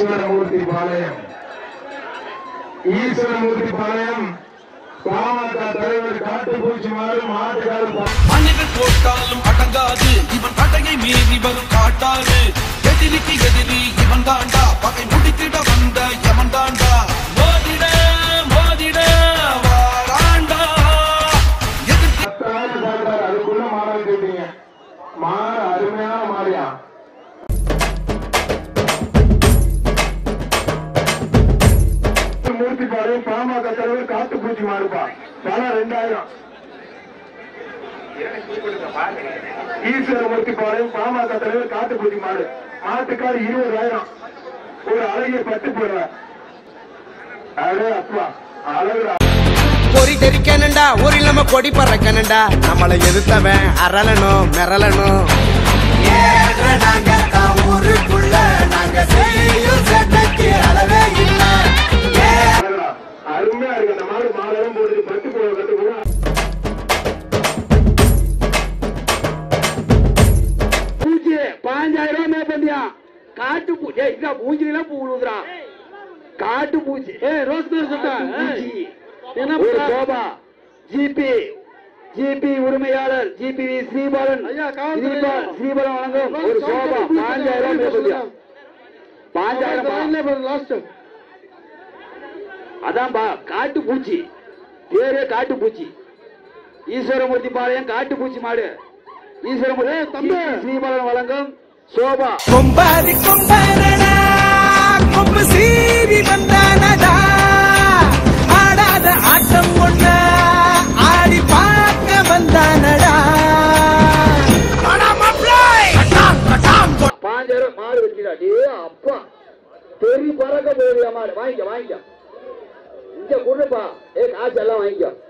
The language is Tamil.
ஈஸ்வரமூர்த்தி பாளையம். ஈஸ்வரமூர்த்தி பாளையம். பாமக தலைவர் காட்டு பூச்சி மாறும் ஆட்டுக்காரன் போட்டாலும் அடங்காது. இவன் கடையை மீறி வரும் காட்டாது எதிரிக்கு எதிரி இவன் தாண்டா பகை மாறுப்பா பணம் ரெண்டாயிரம். ஈஸ்வரமூர்த்தி பாளையம் பாமக தலைவர் காட்டுப்பூச்சி மாடு. மாட்டுக்கார் இருபதாயிரம். ஒரு அழகிய பட்டு போடுற. அடே அப்பா அழகு பொறி தெரிக்கணுண்டா ஊரில் நம்ம கொடி பறக்கணுண்டா நம்மளை எதிர்த்தவன் அரளணும் மிரளணும் காட்டு பூச்சி ஏய் இந்த மூஞ்சில பூ விழுதுறா காட்டு பூச்சி ஏய் ரோஸ் கலர் சட்டை. பூச்சி என்ன ஒரு sofa G P. G P உரிமையாளர். ஜிபி ஸ்ரீபாலன் ஸ்ரீபாலன் ஸ்ரீபாலன் வழங்கும் ஒரு சோபா பாஞ்சாயிரம் ரூபாய் பாஞ்சாயிரம் லாஸ்ட் அதான்பா காட்டு பூச்சி பேரே காட்டு பூச்சி ஈஸ்வரமூர்த்தி பாளையம் காட்டு பூச்சி மாடு. ஈஸ்வரமூர்த்தி தம்பி. ஸ்ரீபாலன் வழங்கும் சோபா. கொம்பாதி கொம்பாரடா மாடு வச்சுடா டே அப்பா. பெரிய பறக்க போகுது மாடு. வாங்கிக்க வாங்கிக்க. இங்க கொடுப்பா. ஏ காசு எல்லாம் வாங்கிக்க.